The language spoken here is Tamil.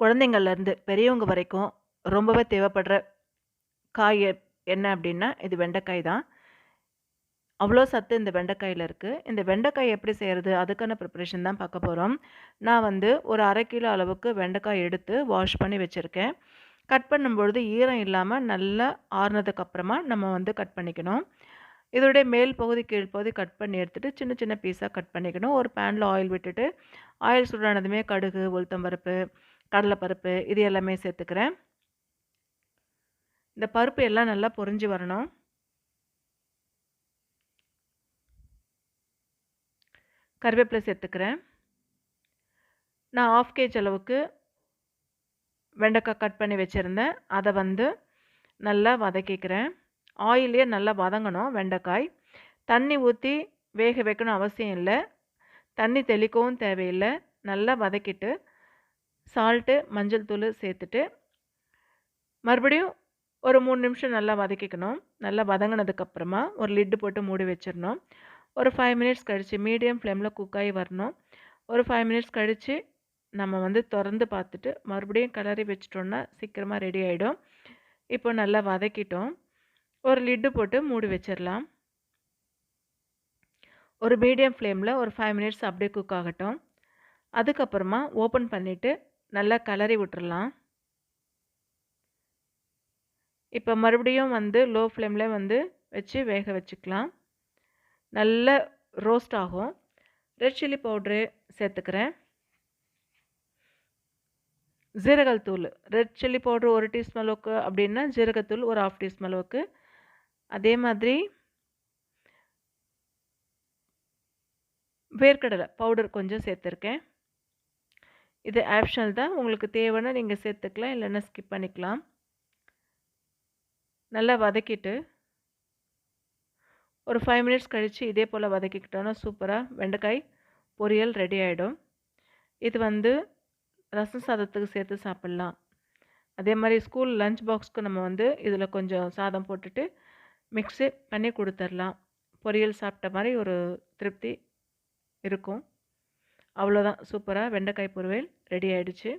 குழந்தைங்கள்லேருந்து பெரியவங்க வரைக்கும் ரொம்பவே தேவைப்படுற காய் என்ன அப்படின்னா இது வெண்டைக்காய் தான். அவ்வளோ சத்து இந்த வெண்டைக்காயில் இருக்குது இந்த வெண்டைக்காய் எப்படி செய்கிறது அதுக்கான ப்ரிப்ரேஷன் தான் பார்க்க போகிறோம் நான் வந்து ஒரு அரை கிலோ அளவுக்கு வெண்டைக்காய் எடுத்து வாஷ் பண்ணி வச்சுருக்கேன். கட் பண்ணும்பொழுது ஈரம் இல்லாமல் நல்லா ஆறுனதுக்கப்புறமா நம்ம வந்து கட் பண்ணிக்கணும். இதோடைய மேல் பகுதி கீழ் பகுதி கட் பண்ணி எடுத்துகிட்டு சின்ன சின்ன பீஸாக கட் பண்ணிக்கணும். ஒரு பேனில் ஆயில் விட்டுட்டு ஆயில் சூடானதுமே கடுகு உளுத்தம்பருப்பு கடலைப்பருப்பு இது எல்லாமே சேர்த்துக்கிறேன். இந்த பருப்பு எல்லாம் நல்லா பொறிஞ்சு வரணும். கருவேப்பிலை சேர்த்துக்கிறேன். நான் ஆஃப் கேஜ் அளவுக்கு வெண்டைக்காய் கட் பண்ணி வச்சுருந்தேன். அதை வந்து நல்லா வதக்கிக்கிறேன். ஆயிலே நல்லா வதங்கணும் வெண்டைக்காய். தண்ணி ஊற்றி வேக வைக்கணும் அவசியம் இல்லை. தண்ணி தெளிக்கவும் தேவையில்லை. நல்லா வதக்கிட்டு சால்ட்டு மஞ்சள் தூள் சேர்த்துட்டு மறுபடியும் ஒரு மூணு நிமிஷம் நல்லா வதக்கிக்கணும். நல்லா வதங்கினதுக்கப்புறமா ஒரு லிட்டு போட்டு மூடி வச்சிடணும். ஒரு ஃபைவ் மினிட்ஸ் கழித்து மீடியம் ஃப்ளேமில் குக் ஆகி வரணும். ஒரு ஃபைவ் மினிட்ஸ் கழித்து நம்ம வந்து திறந்து பார்த்துட்டு மறுபடியும் கிளறி வச்சிட்டோம்னா சீக்கிரமாக ரெடி ஆகிடும் இப்போ நல்லா வதக்கிட்டோம். ஒரு லிட்டு போட்டு மூடி வச்சிடலாம். ஒரு மீடியம் ஃப்ளேமில் ஒரு ஃபைவ் மினிட்ஸ் அப்படியே குக் ஆகட்டும். அதுக்கப்புறமா ஓப்பன் பண்ணிவிட்டு நல்லா கலரி விட்டுறலாம். இப்போ மறுபடியும் வந்து லோ ஃப்ளேமில் வந்து வச்சு வேக வச்சுக்கலாம். நல்ல ரோஸ்ட் ஆகும். ரெட் சில்லி பவுட்ரு சேர்த்துக்கிறேன். ஜீரகத்தூள் ரெட் சில்லி பவுட்ரு ஒரு டீஸ்பூன் அளவுக்கு அப்படின்னா ஜீரகத்தூள் ஒரு ஆஃப் டீஸ்பூன் அளவுக்கு. அதே மாதிரி வேர்க்கடலை பவுடர் கொஞ்சம் சேர்த்துருக்கேன். இது ஆப்ஷனல் தான். உங்களுக்கு தேவைன்னா நீங்கள் சேர்த்துக்கலாம் இல்லைன்னா ஸ்கிப் பண்ணிக்கலாம். நல்லா வதக்கிட்டு ஒரு ஃபைவ் மினிட்ஸ் கழித்து இதே போல் வதக்கிக்கிட்டோன்னா சூப்பராக வெண்டைக்காய் பொரியல் ரெடி ஆகிடும் இது வந்து ரசம் சாதத்துக்கு சேர்த்து சாப்பிட்லாம். அதே மாதிரி ஸ்கூல் லஞ்ச் பாக்ஸ்க்கு நம்ம வந்து இதில் கொஞ்சம் சாதம் போட்டுட்டு மிக்ஸி பண்ணி கொடுத்துர்லாம் பொரியல் சாப்பிட்ட மாதிரி ஒரு திருப்தி இருக்கும். அவ்வளோதான். சூப்பராக வெண்டைக்காய் பொருவேல் ரெடி ஆகிடுச்சு